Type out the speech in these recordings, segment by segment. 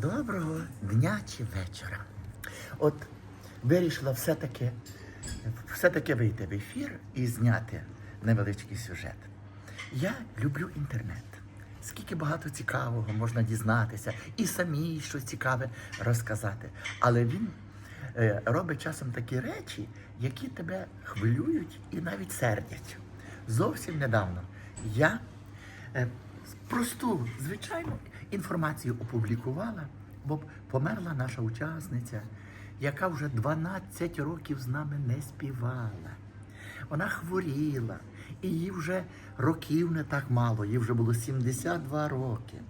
Доброго дня чи вечора. От вирішила все-таки все-таки вийти в ефір і зняти невеличкий сюжет. Я люблю інтернет. Скільки багато цікавого можна дізнатися і самі щось цікаве розказати. Але він е, робить часом такі речі, які тебе хвилюють і навіть сердять. Зовсім недавно я е, просту, звичайну інформацію опублікувала, бо померла наша учасниця, яка вже 12 років з нами не співала. Вона хворіла, і їй вже років не так мало, їй вже було 72 роки.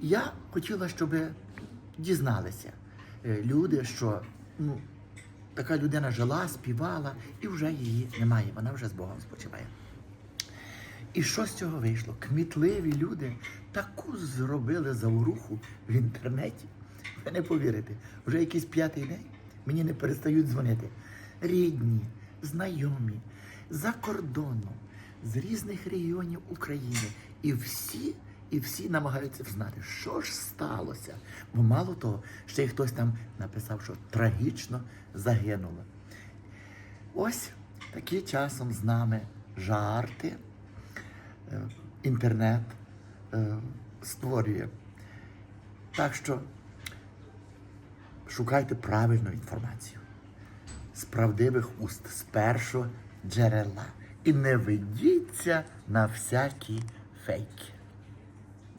Я хотіла, щоб дізналися е, люди, що ну, така людина жила, співала, і вже її немає. Вона вже з Богом спочиває. І що з цього вийшло? Кмітливі люди таку зробили заворуху в інтернеті. Ви не повірите, вже якийсь п'ятий день мені не перестають дзвонити. Рідні, знайомі, за кордоном, з різних регіонів України. І всі, і всі намагаються взнати, що ж сталося. Бо мало того, ще й хтось там написав, що трагічно загинуло. Ось такі часом з нами жарти інтернет е, створює. Так що шукайте правильну інформацію з правдивих уст, з першого джерела. І не ведіться на всякі фейки.